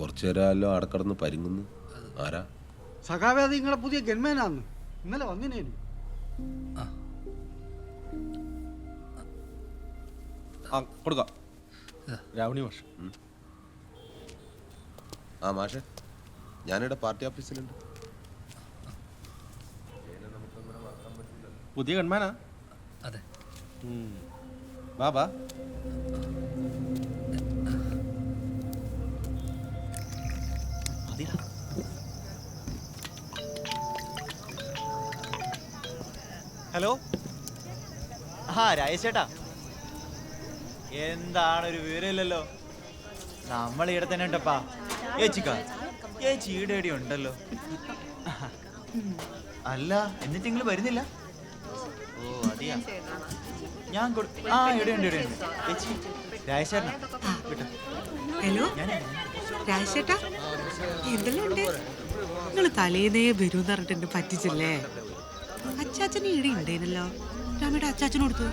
കുറച്ചു നേരമല്ലോ അവിടെ കിടന്ന് പരിങ്ങുന്നു. ആരാ? സഖാവേ അത് നിങ്ങളെ പുതിയ ഗൺമാനാന്ന്. ഇന്നലെ വന്നിനേനു. ആ. കൊടുക്കാം. രാവണി മാഷ്. ആ മാഷെ. ഞാനിവിടെ പാർട്ടി ഓഫീസിലുണ്ട്. പുതിയ ഗൺമാനാ? അതെ. ഉം. ഹലോ ആ രാജേഷേട്ടാ എന്താണ് ഒരു വിവരമില്ലല്ലോ. നമ്മൾ ഇവിടെ തന്നെ ഉണ്ടപ്പാ. ഏച്ചിക്ക? ഏച്ചി ഈടെ എവിടെ ഉണ്ടല്ലോ. അല്ല എന്നിട്ട് നിങ്ങൾ വരുന്നില്ല? ഓ അതെയാ ഞാൻ കൊടു- ആ ഇവിടെ ഉണ്ട് ഇവിടെ ഉണ്ട് ചേച്ചി രാജേഷ് ചേട്ടനാ വിട്ടോ ഹലോ രാജേട്ടാ എന്തെല്ലാം ഉണ്ട് നിങ്ങൾ തലേന്നേ വരൂന്ന് പറഞ്ഞിട്ട് എന്നെ പറ്റിച്ചില്ലേ അച്ചാച്ചൻ ഈടെ ഉണ്ടേനല്ലോ രാമയുടെ അച്ചാച്ചന് കൊടുത്തു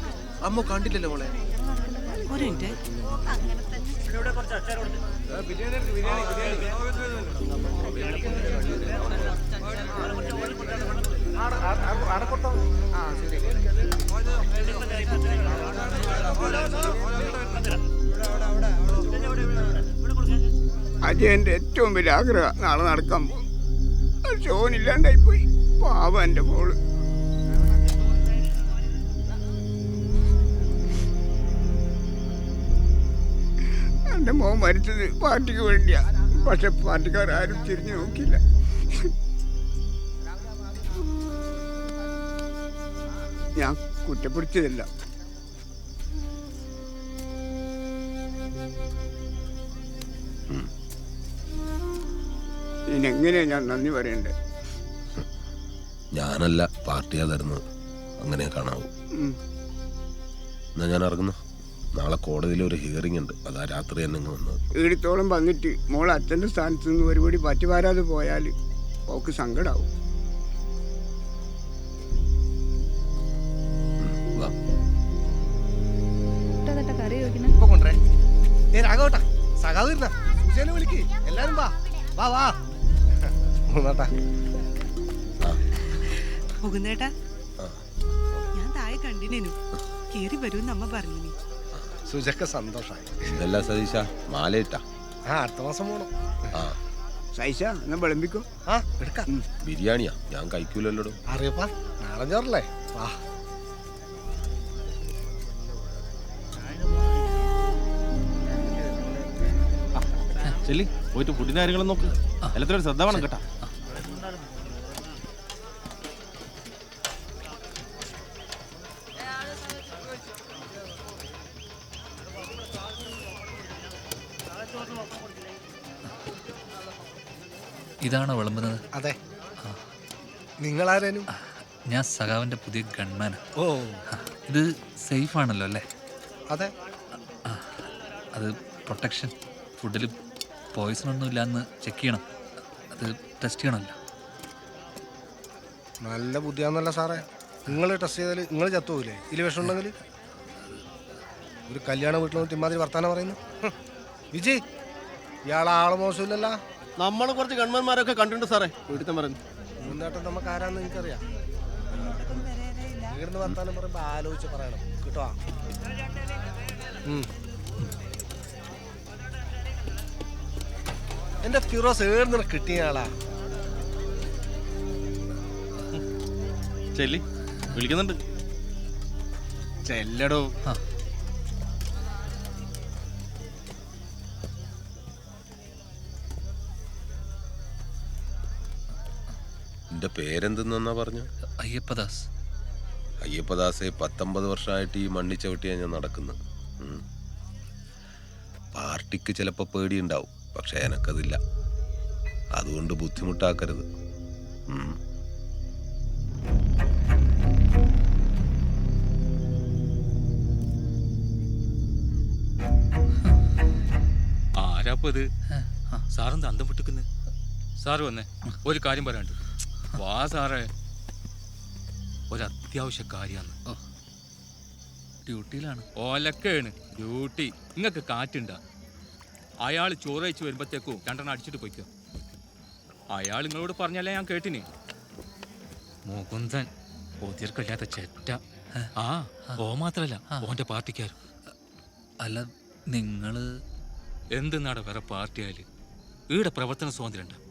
അമ്മ കണ്ടില്ലല്ലോ മോളെ ഒരു മിനിറ്റ് അജയന്റെ ഏറ്റവും വലിയ ആഗ്രഹം. നാളെ നടക്കാൻ പോകും. ഷോനില്ലാണ്ടായിപ്പോയി പാവ എന്റെ മോൾ. എന്റെ മോൻ മരിച്ചത് പാർട്ടിക്ക് വേണ്ടിയാ. പക്ഷെ പാർട്ടിക്കാർ ആരും തിരിഞ്ഞു നോക്കില്ല ഞാൻ കുറ്റപ്പെടുത്തിയതല്ല. ഇതിനെങ്ങനെയാ ഞാൻ നന്ദി പറയണ്ടേ? ഞാനല്ല പാർട്ടിയാ തരുന്നത് അങ്ങനെ കാണാവൂ. എന്നാ ഞാൻ ഇറങ്ങുന്നു. നാളെ കോടതിയിൽ ഒരു ഹിയറിംഗ് ഉണ്ട്. അതാ രാത്രി തന്നെ ഇങ്ങ് വന്നത്. ഈടത്തോളം വന്നിട്ട് മോൾ അച്ഛന്റെ സ്ഥാനത്ത് നിന്ന് ഒരുപടി പറ്റി വരാതെ പോയാൽ ഓക്ക് സങ്കടാവും. സഖാവ് വിളിക്ക്. എല്ലാരും വാ. വാ വാ. ഞാൻ താഴെ കണ്ടിനേനു. കേറി വരും അമ്മ പറഞ്ഞു സുജക്ക് സന്തോഷായി. ഇതല്ല സതീശ? മാലയിട്ടാ. ആ അടുത്ത മാസം പോണം. ആ. സൈസ എന്നാ വിളമ്പിക്കോ. ആ എടുക്കാം. ബിരിയാണിയാ? ഞാൻ കഴിക്കൂലല്ലോടോ? അറിയപ്പാ ചോറല്ലേ? വാ. ചെല്ലി പോയിട്ട് ഫുഡിന്റെ കാര്യങ്ങളും നോക്ക്. എല്ലാത്തിനും ശ്രദ്ധ വേണം കേട്ടാ. ഇതാണോ വിളമ്പുന്നത്? അതെ. നിങ്ങളാരേനും? ഞാൻ സഖാവിന്റെ പുതിയ ഗൺമാൻ ഓ. ഇത് സേഫ് ആണല്ലോ അല്ലേ? അതെ. അത് പ്രൊട്ടക്ഷൻ ഫുഡിൽ പോയിസൺ ഒന്നും ഇല്ലാന്ന് ചെക്ക് ചെയ്യണം. അത് ടെസ്റ്റ് ചെയ്യണമല്ലോ. നല്ല ബുദ്ധിയാന്നല്ല സാറേ. നിങ്ങൾ ടെസ്റ്റ് ചെയ്താൽ നിങ്ങൾ ചത്തുപോകില്ലേ ഇതിൽ വിഷം ഉണ്ടെങ്കിൽ ഒരു കല്യാണ വീട്ടിൽ നിന്ന് ഇമാതിരി വർത്താനം പറയുന്നു. വിജി വിജയ് ഇയാളെ ആളെ മോശമില്ലല്ലോ. നമ്മൾ കുറച്ച് ഗവൺമെന്റ്മാരൊക്കെ കണ്ടിട്ടുണ്ട് സാറേ. വീട്ടിൽ പറഞ്ഞു മുന്നേട്ടം നമുക്ക് ആരാന്ന് എനിക്കറിയാം ഇവിടുന്ന് വർത്താനം പറയുമ്പോൾ ആലോചിച്ച് പറയണം. കിട്ടോ. എന്റെ ഫിറോസ് ഏടുന്ന കിട്ടിയ ആളാ. ചെല്ലി. വിളിക്കുന്നുണ്ട്. ചെല്ലടോ. ആ. എന്റെ പേരെന്തെന്നാ പറഞ്ഞു? അയ്യപ്പദാസ്. അയ്യപ്പദാസെ പത്തൊമ്പത് വർഷമായിട്ട് ഈ മണ്ണി ചവിട്ടിയാ ഞാൻ നടക്കുന്നത്. പാർട്ടിക്ക് ചിലപ്പോൾ പേടിയുണ്ടാവും പക്ഷെ എനക്കതില്ല. അതുകൊണ്ട് ബുദ്ധിമുട്ടാക്കരുത്. ആരാപ്പത് ഇത്? ആ. സാറെന്താ അന്തം പൊട്ടിക്കുന്നത് സാറ് വന്നേ ഒരു കാര്യം പറയാണ്ട് വാ സാറേ. ഒരത്യാവശ്യ കാര്യമാണ് ഓ ഡ്യൂട്ടിയിലാണ്. ഓലക്കേണ്. ഡ്യൂട്ടി. നിങ്ങൾക്ക് കാറ്റുണ്ട. അയാൾ ചോറയച്ച് വരുമ്പോഴത്തേക്കും രണ്ടെണ്ണം അടിച്ചിട്ട് പോയിക്കോ. അയാൾ നിങ്ങളോട് പറഞ്ഞല്ലേ ഞാൻ കേട്ടിന്? മുകുന്ദൻ ഒതിർക്കല്ലാത്ത ചെറ്റ. ആ. ഓ മാത്രല്ല ഓന്റെ പാർട്ടിക്കാരും അല്ല നിങ്ങൾ എന്തെന്നാടെ വേറെ പാർട്ടിയായാൽ? ഈടെ പ്രവർത്തന സ്വാതന്ത്ര്യം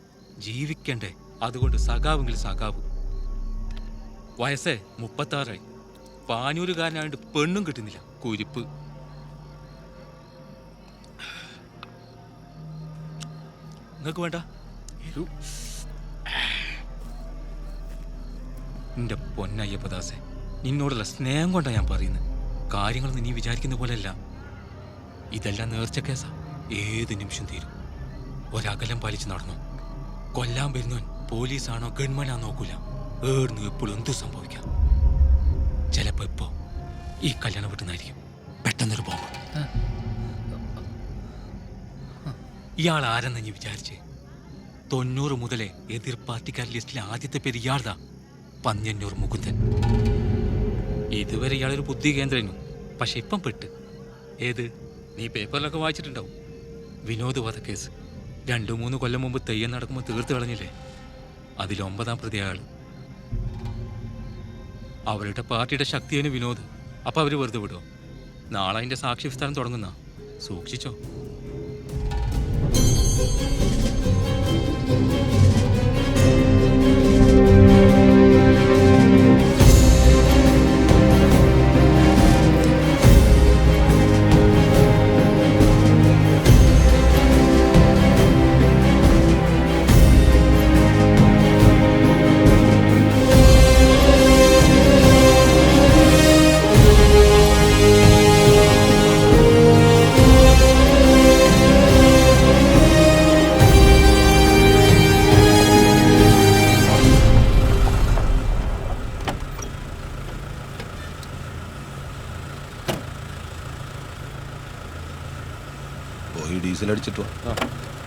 ജീവിക്കണ്ടേ? അതുകൊണ്ട് സഖാവെങ്കിൽ സഖാവ്. വയസ്സേ മുപ്പത്താറായി. പാനൂരുകാരനായിട്ട് പെണ്ണും കിട്ടുന്നില്ല. കുരിപ്പ്. നിങ്ങൾക്ക് വേണ്ട. നിന്റെ പൊന്നയ്യപ്പദാസെ നിന്നോടുള്ള സ്നേഹം കൊണ്ടാണ് ഞാൻ പറയുന്നത് കാര്യങ്ങളൊന്നും നീ വിചാരിക്കുന്ന പോലെയല്ല. ഇതെല്ലാം നേർച്ച കേസാ. ഏത് നിമിഷം തീരും? ഒരകലം പാലിച്ച് നടന്നു? കൊല്ലാൻ വരുന്നവൻ പോലീസാണോ ഗവൺമെന്റാണോ നോക്കൂല. ഏർന്ന് എപ്പോഴും എന്തു സംഭവിക്കാം? ചിലപ്പോ ഇപ്പോ ഈ കല്യാണം വിട്ടുന്നായിരിക്കും. പെട്ടെന്നൊരു ബോംബ്. ഇയാൾ ആരെന്ന് ഞാൻ വിചാരിച്ചേ? തൊണ്ണൂറ് മുതലേ എതിർ പാർട്ടിക്കാർ ലിസ്റ്റിലെ ആദ്യത്തെ പേര് ഇയാൾതാ. പന്ന്യന്നൂർ മുകുന്ദൻ. ഇതുവരെ ഇയാളൊരു ബുദ്ധി കേന്ദ്രനു. പക്ഷെ ഇപ്പം പെട്ട്. ഏത്? നീ പേപ്പറിലൊക്കെ വായിച്ചിട്ടുണ്ടാവും. വിനോദ് വധക്കേസ്. രണ്ടു മൂന്ന് കൊല്ലം മുമ്പ് തെയ്യം നടക്കുമ്പോൾ തീർത്ത് കളഞ്ഞില്ലേ? അതിൽ ഒമ്പതാം പ്രതി അയാൾ അവരുടെ പാർട്ടിയുടെ ശക്തിയാണ് വിനോദ്. അപ്പൊ അവർ വെറുതെ വിടുമോ നാളെ അതിന്റെ സാക്ഷി വിസ്താരം തുടങ്ങുന്ന. സൂക്ഷിച്ചോ? പോയി ഡീസൽ അടിച്ചിട്ട് അയ്യോ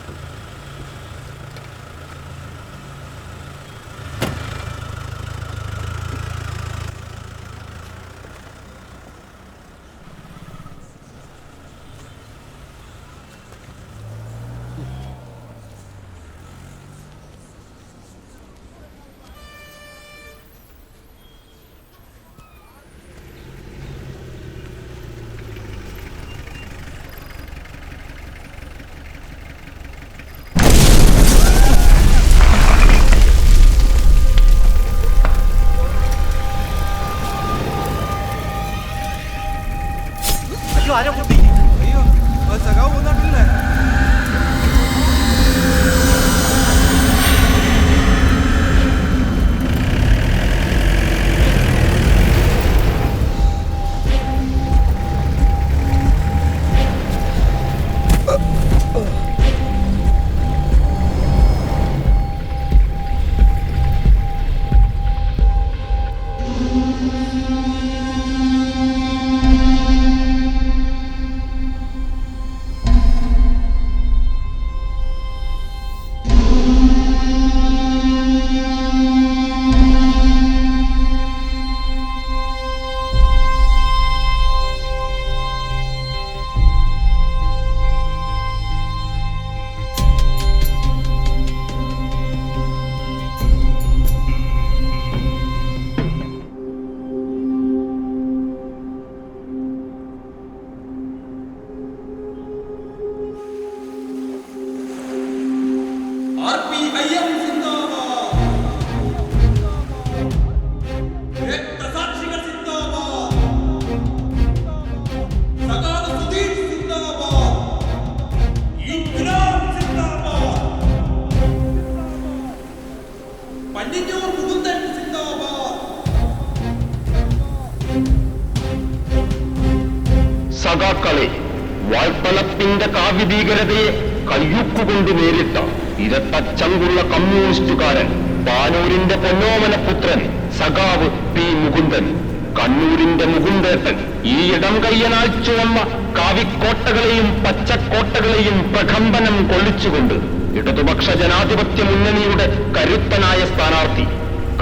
കയ്യൊക്കുകൊണ്ട് നേരിട്ട ഇരട്ടച്ചങ്കുള്ള കമ്മ്യൂണിസ്റ്റുകാരൻ പാനൂരിന്റെ പൊന്നോമന പുത്രൻ സഖാവ് പി. മുകുന്ദൻ. കണ്ണൂരിന്റെ മുകുന്ദേട്ടൻ ഈ ഇടം കയ്യനാൽ ചുവന്ന കാവിക്കോട്ടകളെയും പച്ചക്കോട്ടകളെയും പ്രകമ്പനം കൊള്ളിച്ചുകൊണ്ട് ഇടതുപക്ഷ ജനാധിപത്യ മുന്നണിയുടെ കരുത്തനായ സ്ഥാനാർത്ഥി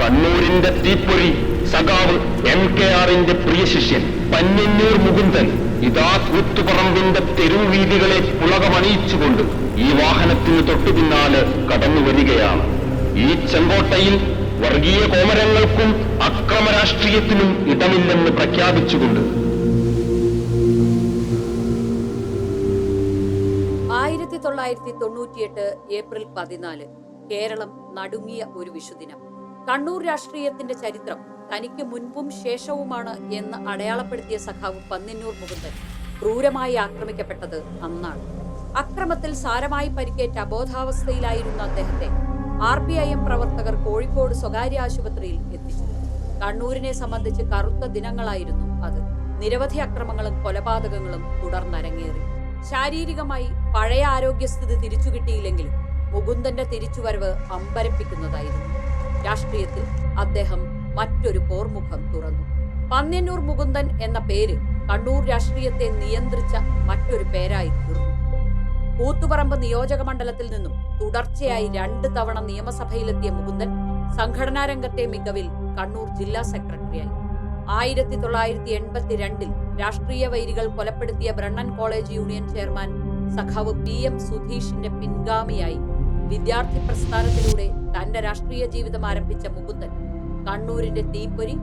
കണ്ണൂരിന്റെ തീപ്പൊരി സഖാവ് എം. കെ. ആറിന്റെ പ്രിയ ശിഷ്യൻ പന്യന്നൂർ മുകുന്ദൻ. ഇതാ കൂത്തുപറമ്പിന്റെ തെരുവീതികളെ പുളകമണിയിച്ചുകൊണ്ട് ഈ വാഹനത്തിന് തൊട്ടു പിന്നാലെ കടന്നു വരികയാണ്. ഈ ചെങ്കോട്ടയിൽ വർഗീയ കോമരങ്ങൾക്കും അക്രമ രാഷ്ട്രീയത്തിനും ഇടമില്ലെന്ന് പ്രഖ്യാപിച്ചുകൊണ്ട്. ആയിരത്തി തൊള്ളായിരത്തി തൊണ്ണൂറ്റിയെട്ട് ഏപ്രിൽ പതിനാല് കേരളം നടുങ്ങിയ ഒരു വിഷുദിനം. കണ്ണൂർ രാഷ്ട്രീയത്തിന്റെ ചരിത്രം തനിക്ക് മുൻപും ശേഷവുമാണ് എന്ന് അടയാളപ്പെടുത്തിയ സഖാവ് പന്നിന്നൂർ മുകുന്ദൻ ക്രൂരമായി ആക്രമിക്കപ്പെട്ടത് അന്നാണ്. അക്രമത്തിൽ സാരമായി പരിക്കേറ്റ അബോധാവസ്ഥയിലായിരുന്ന അദ്ദേഹത്തെ ആർ പി ഐ എം പ്രവർത്തകർ കോഴിക്കോട് സ്വകാര്യ ആശുപത്രിയിൽ എത്തിച്ചു. കണ്ണൂരിനെ സംബന്ധിച്ച് കറുത്ത ദിനങ്ങളായിരുന്നു അത്. നിരവധി അക്രമങ്ങളും കൊലപാതകങ്ങളും തുടർന്നരങ്ങേറി. ശാരീരികമായി പഴയ ആരോഗ്യസ്ഥിതി തിരിച്ചു കിട്ടിയില്ലെങ്കിലും മുകുന്ദന്റെ തിരിച്ചുവരവ് അമ്പരപ്പിക്കുന്നതായിരുന്നു. രാഷ്ട്രീയത്തിൽ അദ്ദേഹം മറ്റൊരു പോർമുഖം തുറന്നു. പന്ന്യന്നൂർ മുകുന്ദൻ എന്ന പേര് കണ്ണൂർ രാഷ്ട്രീയത്തെ നിയന്ത്രിച്ച മറ്റൊരു പേരായി തീർന്നു. കൂത്തുപറമ്പ് നിയോജക മണ്ഡലത്തിൽ നിന്നും തുടർച്ചയായി രണ്ട് തവണ നിയമസഭയിലെത്തിയ മുകുന്ദൻ സംഘടനാ രംഗത്തെ മികവിൽ കണ്ണൂർ ജില്ലാ സെക്രട്ടറിയായി. ആയിരത്തി തൊള്ളായിരത്തി എൺപത്തിരണ്ടിൽ രാഷ്ട്രീയ വൈരികൾ കൊലപ്പെടുത്തിയ ബ്രണ്ണൻ കോളേജ് യൂണിയൻ ചെയർമാൻ സഖാവ് പി എം സുധീഷിന്റെ പിൻഗാമിയായി വിദ്യാർത്ഥി പ്രസ്ഥാനത്തിലൂടെ തന്റെ രാഷ്ട്രീയ ജീവിതം ആരംഭിച്ച മുകുന്ദൻ കണ്ണൂരിന്റെ തീപ്പൊരി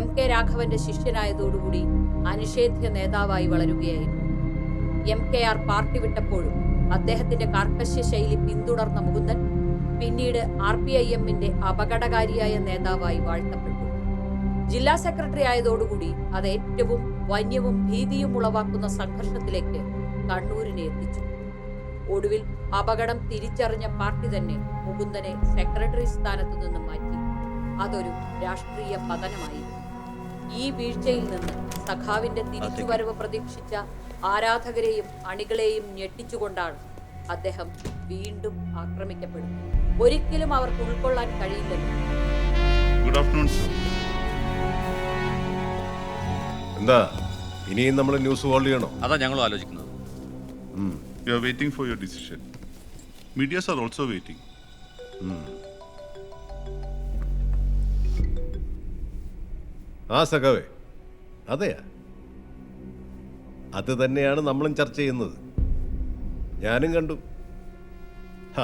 എം കെ രാഘവന്റെ ശിഷ്യനായതോടുകൂടി അനിഷേധ്യ നേതാവായി വളരുകയായിരുന്നു. എം കെ ആർ പാർട്ടി വിട്ടപ്പോഴും അദ്ദേഹത്തിന്റെ കാർക്കശ്യ ശൈലി പിന്തുടർന്ന മുകുന്ദൻ പിന്നീട് ആർ പി ഐ എമ്മിന്റെ അപകടകാരിയായ നേതാവായി വാഴ്ത്തപ്പെട്ടു. ജില്ലാ സെക്രട്ടറി ആയതോടുകൂടി അത് ഏറ്റവും വന്യവും ഭീതിയും ഉളവാക്കുന്ന സംഘർഷത്തിലേക്ക് കണ്ണൂരിനെ എത്തിച്ചു. ഒടുവിൽ അപകടം തിരിച്ചറിഞ്ഞ പാർട്ടി തന്നെ മുകുന്ദനെ സെക്രട്ടറി സ്ഥാനത്തു നിന്നും മാറ്റി. അതൊരു രാഷ്ട്രീയ പതനമായിരുന്നു. ഈ വീഴ്ചയിൽ നിന്ന് സഖാവിന്റെ തിരിച്ചുവരവ് പ്രതീക്ഷിച്ച ആരാധകരെയും അണികളെയും ഞെട്ടിച്ചുകൊണ്ടാണ് അദ്ദേഹം വീണ്ടും ആക്രമിക്കപ്പെടുന്നത്. ഒരിക്കലും അവർക്ക് ഉൾക്കൊള്ളാൻ കഴിയില്ലല്ലോ. ഗുഡ് ആഫ്റ്റർനൂൺ സർ എന്താ? ഇനിയും നമ്മൾ ന്യൂസ് ഹോൾഡ് ചെയ്യണോ? അതാ ഞങ്ങളും ആലോചിക്കുന്നത്. You are waiting for your decision medias are also waiting ആ സഖാവേ. അതെയാ? അത് തന്നെയാണ് നമ്മളും ചർച്ച ചെയ്യുന്നത്. ഞാനും കണ്ടു. ഹ,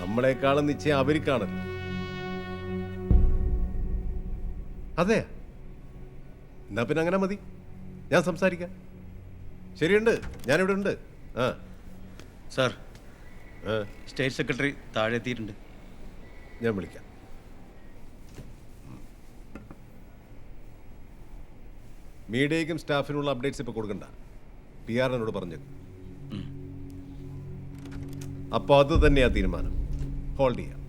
നമ്മളെക്കാളും നിശ്ചയം അവർക്കാണ് അതെ. എന്നാ പിന്നെ അങ്ങനെ മതി. ഞാൻ സംസാരിക്കാം. ശരിയുണ്ട്. ഞാനിവിടെ ഉണ്ട്. ആ. സാർ സ്റ്റേറ്റ് സെക്രട്ടറി താഴെ എത്തിയിട്ടുണ്ട്. ഞാൻ വിളിക്കാം. മീഡിയയ്ക്കും സ്റ്റാഫിനുള്ള അപ്ഡേറ്റ്സ് ഇപ്പോൾ കൊടുക്കണ്ട. പി ആർ എന്നോട് പറഞ്ഞു അപ്പോൾ അത് തന്നെയാ തീരുമാനം. ഹോൾഡ് ചെയ്യാം.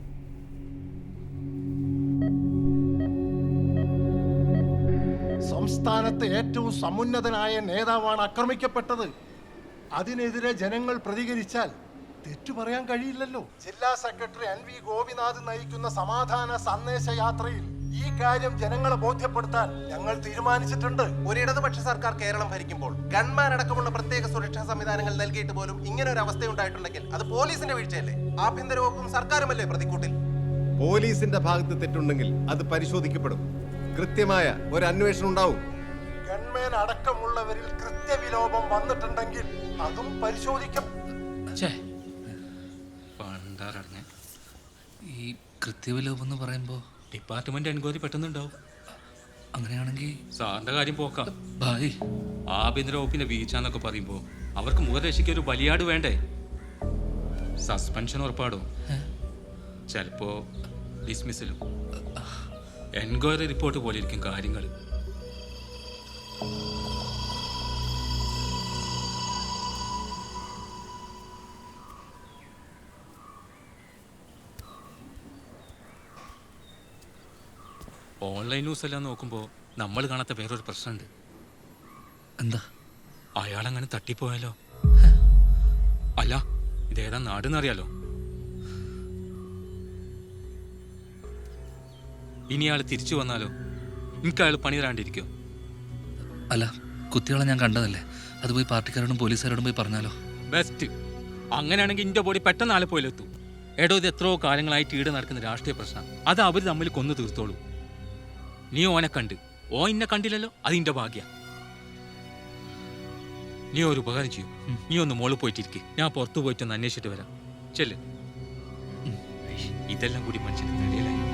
സംസ്ഥാനത്തെ ഏറ്റവും സമുന്നതനായ നേതാവാണ് ആക്രമിക്കപ്പെട്ടത്. അതിനെതിരെ ജനങ്ങൾ പ്രതികരിച്ചാൽ തെറ്റു പറയാൻ കഴിയില്ലല്ലോ. ജില്ലാ സെക്രട്ടറി എൻ വി ഗോപിനാഥ് നയിക്കുന്ന സമാധാന സന്ദേശ യാത്രയിൽ ഈ കാര്യം ജനങ്ങളെ ബോധ്യപ്പെടുത്താൻ ഞങ്ങൾ തീരുമാനിച്ചിട്ടുണ്ട്. ഒരു ഇടതുപക്ഷ സർക്കാർ കേരളം ഭരിക്കുമ്പോൾ ഗൺമാൻ അടക്കമുള്ള പ്രത്യേക സുരക്ഷാ സംവിധാനങ്ങൾ നൽകിയിട്ട് പോലും ഇങ്ങനെ ഒരു അവസ്ഥ ഉണ്ടായിട്ടുണ്ടെങ്കിൽ അത് പോലീസിന്റെ വീഴ്ചയല്ലേ? ആഭ്യന്തര വകുപ്പും സർക്കാരുമല്ലേ പ്രതിക്കൂട്ടിൽ? പോലീസിന്റെ ഭാഗത്ത് തെറ്റുണ്ടെങ്കിൽ അത് പരിശോധിക്കപ്പെടും. കൃത്യമായ ഒരു അന്വേഷണം ഉണ്ടാവും. ഗൺമാൻ അടക്കമുള്ളവരിൽ കൃത്യവിലോപം വന്നിട്ടുണ്ടെങ്കിൽ അതും പരിശോധിക്കും. ഈ കൃത്യവിലോപം എന്ന് പറയുമ്പോൾ ഡിപ്പാർട്ട്മെന്റ് എൻക്വയറി പെട്ടെന്നുണ്ടാവും. അങ്ങനെയാണെങ്കിൽ സാറിന്റെ കാര്യം പോക്കാം. ബായ്. ആഭ്യന്തര വകുപ്പിന്റെ വീഴ്ച എന്നൊക്കെ പറയുമ്പോൾ അവർക്ക് മുഖരക്ഷയ്ക്ക് ഒരു ബലിയാട് വേണ്ടേ? സസ്പെൻഷൻ ഉറപ്പാടോ. ചിലപ്പോ ഡിസ്മിസിലും. എൻക്വയറി റിപ്പോർട്ട് പോലെ ഇരിക്കും കാര്യങ്ങൾ ഓൺലൈൻ ന്യൂസ് എല്ലാം നോക്കുമ്പോൾ നമ്മൾ കാണാത്ത വേറൊരു പ്രശ്നമുണ്ട്. എന്താ? അയാളങ്ങനെ തട്ടിപ്പോയാലോ? അല്ല ഇതേതാ നാടെന്നറിയാലോ? ഇനി അയാൾ തിരിച്ചു വന്നാലോ? എനിക്ക് അയാൾ പണി തരാണ്ടിരിക്കോ? അല്ല കുത്തികളെ ഞാൻ കണ്ടതല്ലേ? അത് പോയി പാർട്ടിക്കാരോടും പോലീസുകാരോടും പോയി പറഞ്ഞാലോ? ബെസ്റ്റ് അങ്ങനെയാണെങ്കിൽ ഇന്റെ ബോഡി പെട്ടെന്ന് ആലപ്പോയിലെത്തും എടോ ഇത് എത്രയോ കാലങ്ങളായിട്ട് ഈട് നടക്കുന്ന രാഷ്ട്രീയ പ്രശ്നം. അത് അവർ തമ്മിൽ കൊന്നു തീർത്തോളൂ. നീ ഓനെ കണ്ട്. ഓ ഇന്നെ കണ്ടില്ലല്ലോ? അതിന്റെ ഭാഗ്യ. നീ ഒരു ഉപകാരം ചെയ്യും. നീ ഒന്ന് മോൾ പോയിട്ടിരിക്കെ. ഞാൻ പുറത്തു പോയിട്ടൊന്ന് അന്വേഷിച്ചിട്ട് വരാം. ചെല്ലു. ഇതെല്ലാം കൂടി മനുഷ്യന്റെ തലയിലായി